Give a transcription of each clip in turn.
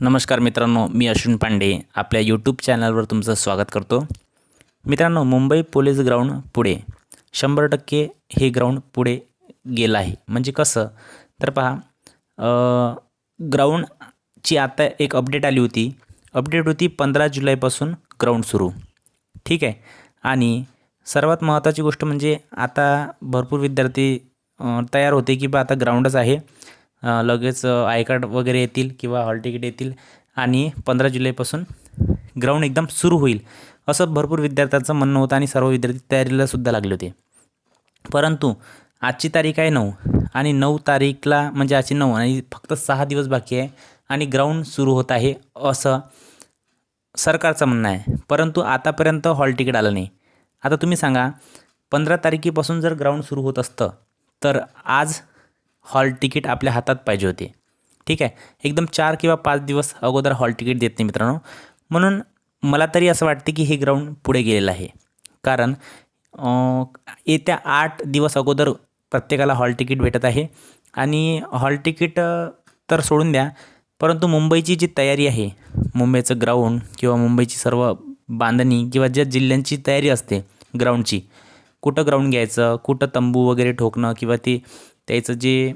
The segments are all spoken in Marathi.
नमस्कार मित्रांनो मी अश्विन पांडे. आपल्या यूट्यूब चॅनलवर तुमचं स्वागत करतो. मित्रांनो मुंबई पोलीस ग्राउंड पुढे. शंभर टक्के हे ग्राउंड पुढे गेलं आहे. म्हणजे कसं? तर पहा ग्राउंडची आता एक अपडेट आली होती. अपडेट होती पंधरा जुलैपासून ग्राउंड सुरू. ठीक आहे? आणि सर्वात महत्त्वाची गोष्ट म्हणजे आता भरपूर विद्यार्थी तयार होते की बा आता ग्राउंडच आहे. लगेच आय कार्ड वगैरे येतील किंवा हॉल तिकीट येतील आणि पंधरा जुलैपासून ग्राउंड एकदम सुरू होईल. असं भरपूर विद्यार्थ्यांचं म्हणणं होतं आणि सर्व विद्यार्थी तयारीला सुद्धा लागले होते. परंतु आजची तारीख आहे नऊ आणि नऊ तारीखला म्हणजे आजची नऊ आणि फक्त सहा दिवस बाकी आहे आणि ग्राउंड सुरू होत आहे असं सरकारचं म्हणणं आहे. परंतु आतापर्यंत हॉल तिकीट आलं नाही. आता तुम्ही सांगा पंधरा तारखेपासून जर ग्राउंड सुरू होत असतं तर आज हॉल तिकीट आपल्या हातात पाहिजे होते. ठीक आहे? एकदम चार किंवा पाच दिवस अगोदर हॉल तिकीट देत नाही मित्रांनो. म्हणून मला तरी असं वाटते की हे ग्राउंड पुढे गेलेलं आहे. कारण येत्या आठ दिवस अगोदर प्रत्येकाला हॉल तिकीट भेटत आहे. आणि हॉल तिकीट तर सोडून द्या. परंतु मुंबईची जी तयारी आहे मुंबईचं ग्राउंड किंवा मुंबईची सर्व बांधणी किंवा ज्या जिल्ह्यांची तयारी असते ग्राउंडची कुठं ग्राउंड घ्यायचं कुठं तंबू वगैरे ठोकणं किंवा ते त्याचं जे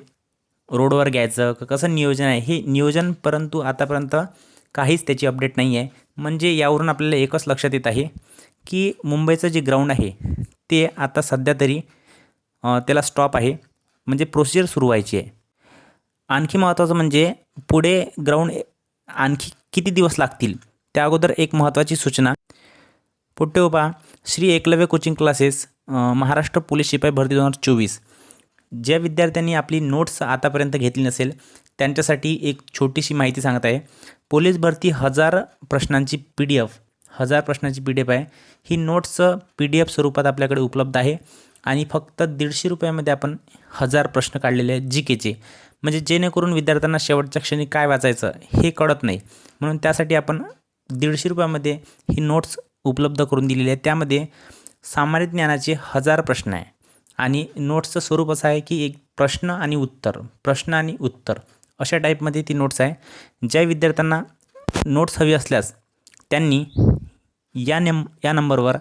रोडवर घ्यायचं कसं नियोजन आहे हे नियोजन परंतु आतापर्यंत काहीच त्याची अपडेट नाही आहे. म्हणजे यावरून आपल्याला एकच लक्षात येत आहे की मुंबईचं जे ग्राउंड आहे ते आता सध्या तरी त्याला स्टॉप आहे. म्हणजे प्रोसिजर सुरू व्हायची आहे. आणखी महत्त्वाचं म्हणजे पुढे ग्राउंड आणखी किती दिवस लागतील त्या अगोदर एक महत्त्वाची सूचना. पुढे Shri Eklavya coaching classes Maharashtra police शिपाई भरती दोन हजार चोवीस. ज्या विद्यार्थ्यांनी आपली नोट्स आतापर्यंत घेतली नसेल त्यांच्यासाठी एक छोटीशी माहिती सांगत आहे. पोलीस भरती हजार प्रश्नांची पी डी एफ हजार प्रश्नांची पी डी एफ आहे. ही नोट्स पी डी एफ स्वरूपात आपल्याकडे उपलब्ध आहे आणि फक्त दीडशे रुपयामध्ये आपण हजार प्रश्न काढलेले आहेत जी केचे म्हणजे जेणेकरून विद्यार्थ्यांना शेवटच्या क्षणी काय वाचायचं हे कळत नाही. म्हणून त्यासाठी आपण दीडशे रुपयामध्ये ही नोट्स उपलब्ध करून दिलेली आहे त्यामध्ये सामान्य ज्ञानाचे हजार प्रश्न आहे. आणि नोट्सचं स्वरूप असं आहे की एक प्रश्न आणि उत्तर प्रश्न आणि उत्तर. अशा टाईपमध्ये ती नोट्स आहे. ज्या विद्यार्थ्यांना नोट्स हवी असल्यास त्यांनी या नेम या नंबरवर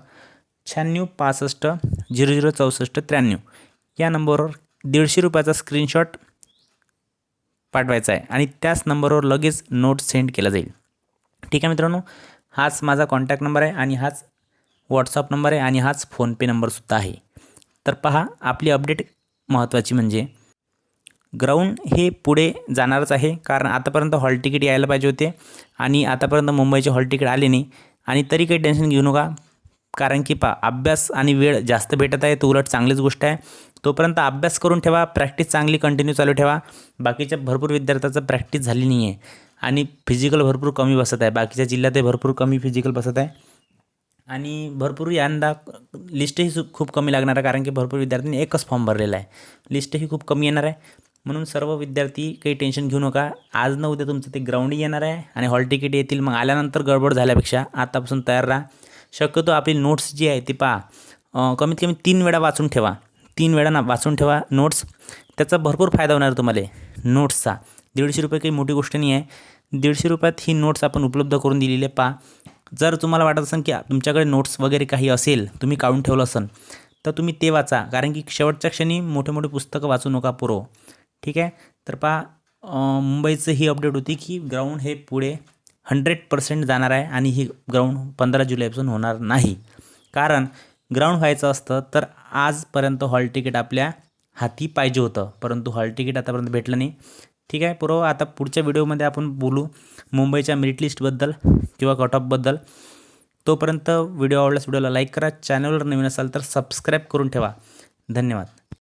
शहाण्णव पासष्ट झिरो झिरो चौसष्ट त्र्याण्णव या नंबरवर दीडशे रुपयाचा स्क्रीनशॉट पाठवायचा आहे आणि त्याच नंबरवर लगेच नोट सेंड केला जाईल. ठीक आहे मित्रांनो हाच माझा कॉन्टॅक्ट नंबर आहे आणि हाच व्हॉट्सअप नंबर आहे आणि हाच फोनपे नंबरसुद्धा आहे. तर पहा आपली अपडेट महत्त्वाची म्हणजे ग्राउंड हे पुढे जाणारच आहे कारण आतापर्यंत हॉल तिकीट यायला पाहिजे होते आणि आतापर्यंत मुंबईचे हॉल तिकीट आले नाही. आणि तरी काही टेन्शन घेऊ नका कारण की पा अभ्यास आणि वेळ जास्त भेटत आहे तो उलट चांगलीच गोष्ट आहे. तोपर्यंत अभ्यास करून ठेवा प्रॅक्टिस चांगली कंटिन्यू चालू ठेवा. बाकीच्या भरपूर विद्यार्थ्याचं प्रॅक्टिस झाली नाही आहे आणि फिजिकल भरपूर कमी बसत आहे बाकीच्या जिल्ह्यातही भरपूर कमी फिजिकल बसत आहे. आणि भरपूर यंदा लिस्टही सु खूप कमी लागणार आहे कारण की भरपूर विद्यार्थ्यांनी एकच फॉर्म भरलेला आहे. लिस्टही खूप कमी येणार आहे. म्हणून सर्व विद्यार्थी काही टेन्शन घेऊ नका. आज न उद्या तुमचं ते ग्राउंडही येणार आहे आणि हॉल तिकीट येतील. मग आल्यानंतर गडबड झाल्यापेक्षा आतापासून तयार राहा. शक्यतो आपली नोट्स जी आहे ती पहा. कमीत कमी तीन वेळा वाचून ठेवा. तीन वेळा ना वाचून ठेवा नोट्स त्याचा भरपूर फायदा होणार तुम्हाला. नोट्सचा दीडशे रुपये काही मोठी गोष्ट नाही आहे. दीडशे रुपयात ही नोट्स आपण उपलब्ध करून दिलेली आहे पहा. जर तुम्हाला वाटत असेल की तुमच्याकडे नोट्स वगैरे काही असेल तुम्ही काढून ठेवलं असेल तर तुम्ही ते वाचा. कारण की शेवटच्या क्षणी मोठे मोठे पुस्तकं वाचू नका पुरो. ठीक आहे? तर पहा मुंबईचं ही अपडेट होती की ग्राउंड हे पुढे हंड्रेड पर्सेंट जाणार आहे आणि ही ग्राउंड पंधरा जुलैपासून होणार नाही. कारण ग्राउंड व्हायचं असतं तर आजपर्यंत हॉल तिकीट आपल्या हाती पाहिजे होतं. परंतु हॉल तिकीट आतापर्यंत भेटलं नाही. ठीक आहे पुरो. आता पुढच्या व्हिडिओमध्ये आपण बोलू मुंबईच्या मेरिट लिस्टबद्दल किंवा कट ऑफबद्दल तोपर्यंत व्हिडिओ आवडल्यास व्हिडिओला लाईक करा. चॅनलवर नवीन असाल तर सबस्क्राईब करून ठेवा. धन्यवाद.